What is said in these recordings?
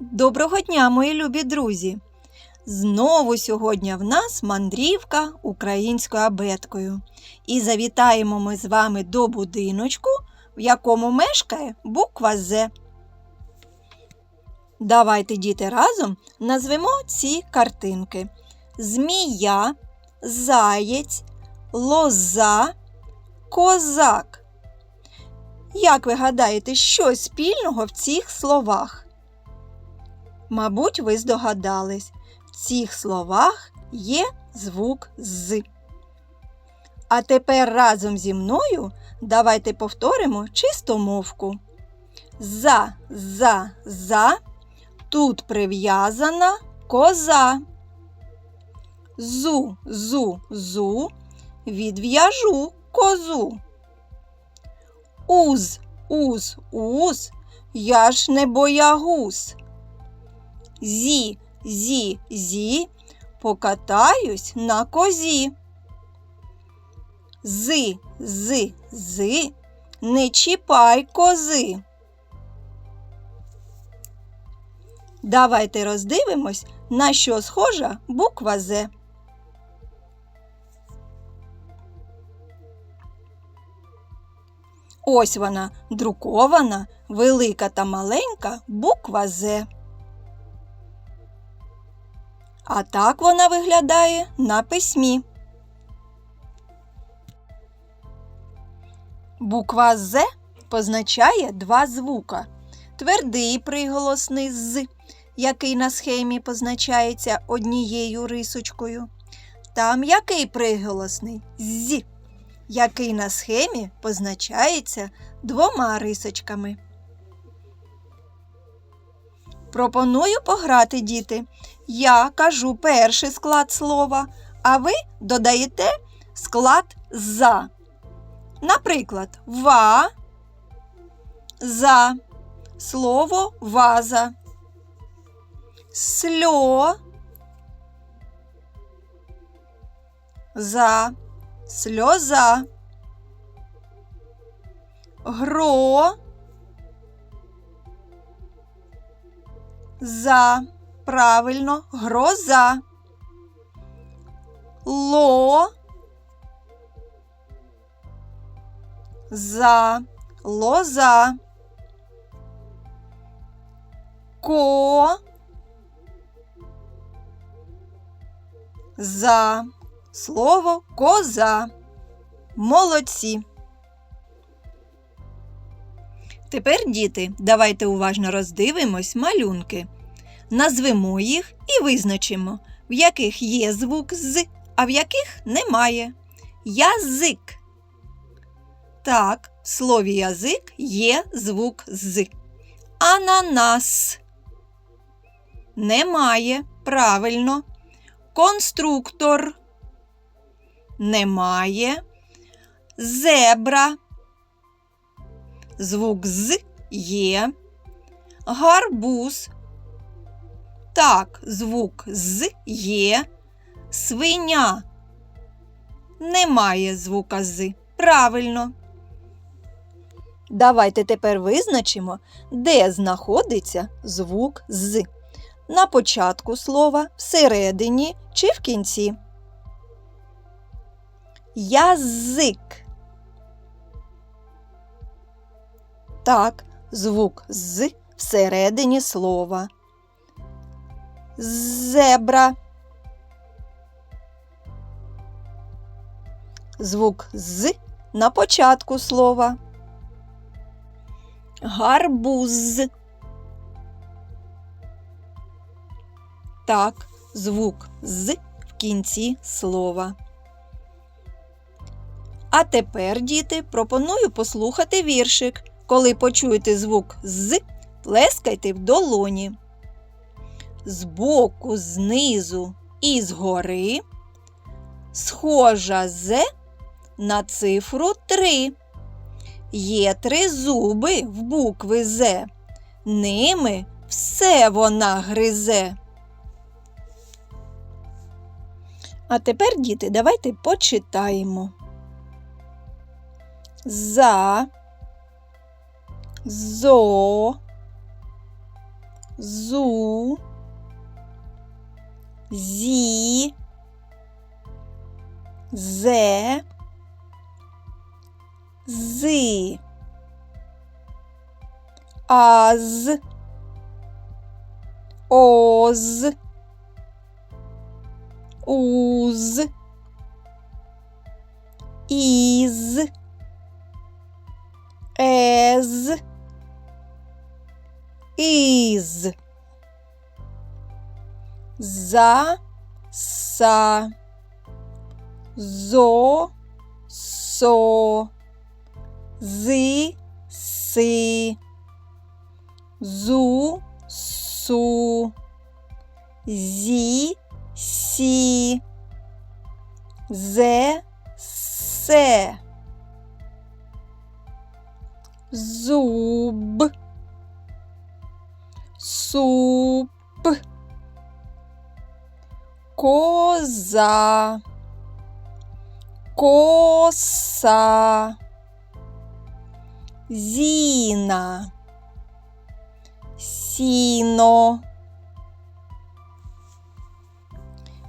Доброго дня, мої любі друзі! Знову сьогодні в нас мандрівка українською абеткою. І завітаємо ми з вами до будиночку, в якому мешкає буква З. Давайте, діти, разом назвемо ці картинки: Змія, заєць, лоза, козак. Як ви гадаєте, що спільного в цих словах? Мабуть, ви здогадались, в цих словах є звук з. А тепер разом зі мною давайте повторимо чистомовку. За, за, за. Тут прив'язана коза. Зу, зу, зу. Відв'яжу козу. Уз, уз, уз. Я ж не боягуз. Зі, зі, зі, покатаюсь на козі. Зи, зи, зи, не чіпай кози. Давайте роздивимось, на що схожа буква З. Ось вона друкована, велика та маленька буква З. А так вона виглядає на письмі. Буква З позначає два звука. Твердий приголосний з, який на схемі позначається однією рисочкою. Та м'який приголосний з, який на схемі позначається двома рисочками. Пропоную пограти, діти. Я кажу перший склад слова, а ви додаєте склад за. Наприклад, ва, за, слово ваза, сльо, за, сльоза, гро, за. Правильно, гроза. Ло. За. Лоза. Ко. За. Слово коза. Молодці. Тепер, діти, давайте уважно роздивимось малюнки. Назвемо їх і визначимо, в яких є звук з, а в яких немає. Язик. Так, в слові язик є звук з. Ананас. Немає. Правильно. Конструктор. Немає. Зебра. Звук з є. Гарбуз. Так, звук з є. Свиня. Немає звука з. Правильно. Давайте тепер визначимо, де знаходиться звук з. На початку слова, всередині чи в кінці. Язик. Так, звук з всередині слова зебра. Звук з на початку слова. Гарбуз. Так, звук з в кінці слова. А тепер, діти, пропоную послухати віршик. Коли почуєте звук з, плескайте в долоні збоку, знизу і згори, схожа з на цифру 3. Є три зуби в букви З. Ними все вона гризе. А тепер, діти, давайте почитаємо. За, зо, зу, зі, зе, зи, аз, оз, уз, із, ез, із, за, са, зо, со, зи, си, зу, су, зі, сі, зе, се, зуб, суп, коза, коса, зіна, сіно.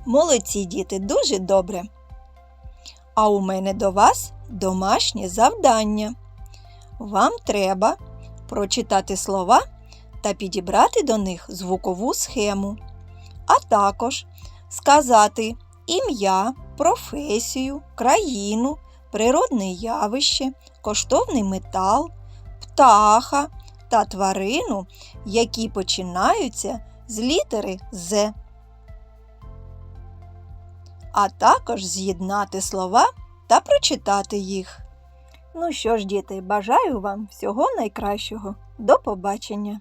Молодці діти, дуже добре. А у мене до вас домашнє завдання. Вам треба прочитати слова та підібрати до них звукову схему, а також сказати ім'я, професію, країну, природне явище, коштовний метал, птаха та тварину, які починаються з літери З. А також з'єднати слова та прочитати їх. Ну що ж, діти, бажаю вам всього найкращого. До побачення!